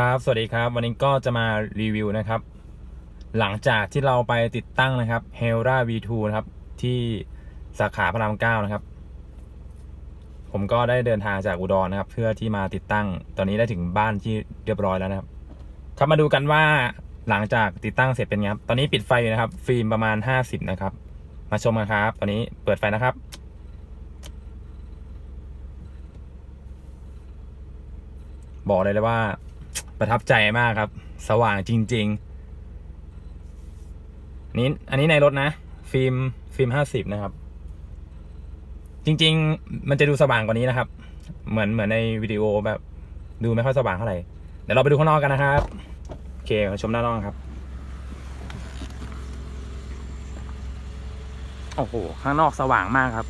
ครับ สวัสดีครับ วันนี้ก็จะมารีวิวนะครับ หลังจากที่เราไปติดตั้งนะครับ h e l r a V2 นะครับ ที่สาขาพระรามเก้านะครับ ผมก็ได้เดินทางจากอุดรนะครับ เพื่อที่มาติดตั้ง ตอนนี้ได้ถึงบ้านที่เรียบร้อยแล้วนะครับ ครับมาดูกันว่าหลังจากติดตั้งเสร็จเป็นไงครับ ตอนนี้ปิดไฟอยู่นะครับ ฟิล์มประมาณ 50 นะครับ มาชมกันครับ ตอนนี้เปิดไฟนะครับบอกเลยเลยว่า ประทับใจมากครับ สว่างจริงๆนี้อันนี้ในรถนะ ฟิล์มฟิล์มห้าสิบนะครับ จริง ๆ มันจะดูสว่างกว่านี้นะครับ เหมือนเหมือนในวิดีโอแบบ ดูไม่ค่อยสว่างเท่าไหร่เดี๋ยวเราไปดูข้างนอกกันนะครับโอเคมาชมด้านนอกครับโอ้โห ข้างนอกสว่างมากครับ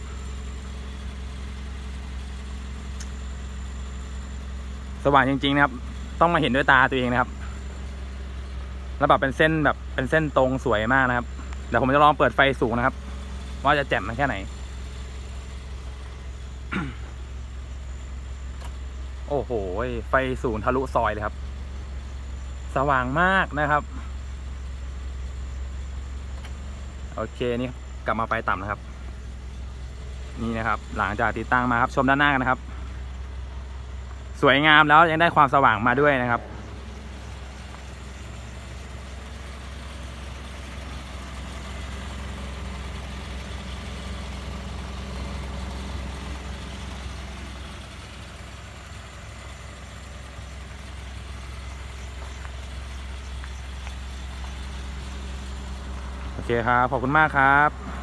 สว่างจริง ๆ นะครับ ต้องมาเห็นด้วยตาตัวเองนะครับ แล้วแบบเป็นเส้นแบบเป็นเส้นตรงสวยมากนะครับ เดี๋ยวผมจะลองเปิดไฟสูงนะครับ ว่าจะแจ่มมันแค่ไหน โอ้โห ไฟสูงทะลุซอยเลยครับ สว่างมากนะครับ โอเคนี่กลับมาไฟต่ำนะครับ นี่นะครับ หลังจากติดตั้งมาครับ ชมด้านหน้ากันนะครับ สวยงามแล้วยังได้ความสว่างมาด้วยนะครับ โอเคครับ ขอบคุณมากครับ